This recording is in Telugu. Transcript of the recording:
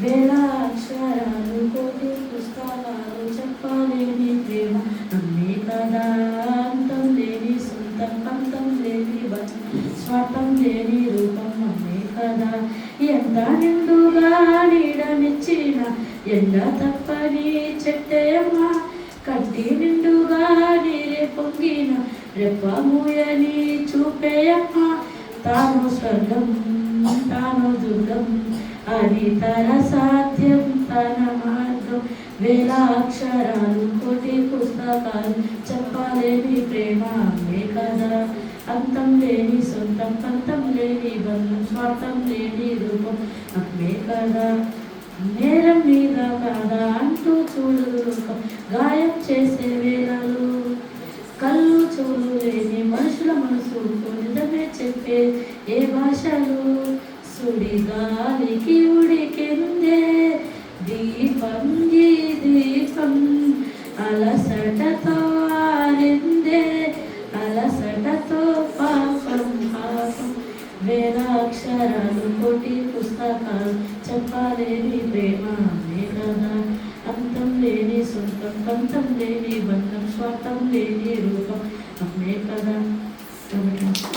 వేల అక్షరాలు కోటి పుస్తకాలు చెప్పలేని ప్రేమ. నమ్మే కదా అంతం లేని సొంతం పంతం లేని బంధం స్వార్థం లేని రూపం నమ్మే కదా. ఎంత నిండుగా నీడనిచ్చిన ఎండ తప్పని చెట్టేమ్మ కంటి నిండుగా నీరే పొంగిన రెప్ప మూయని తాను స్వర్గం తాను దుర్గం. అది తన సాధ్యం తన మార్గం. వేల అక్షరాలు కోటి పుస్తకాలు చెప్పలేని ప్రేమ అమ్మే కదా అంతం లేని సొంతం పంతం లేని బంధం స్వార్థం లేని రూపం. అమ్మే కదా నేరం మీద కాదా అంటూ చూడు గాయం చేసే వేళలు కళ్ళు చూడు లేని మనుషుల మనసు. నిజమే చెప్పే ఏ భాషలు? సుడిగా దీపం అలసటతో ఆరిందే అలసటతో పాపం పాపం. వేదాక్షరాలు కోటి పుస్తకాలు చెప్పలేని ప్రేమ కదా అంతం లేని సొంతం పంతం లేని బంధం స్వార్థం లేని రూపం.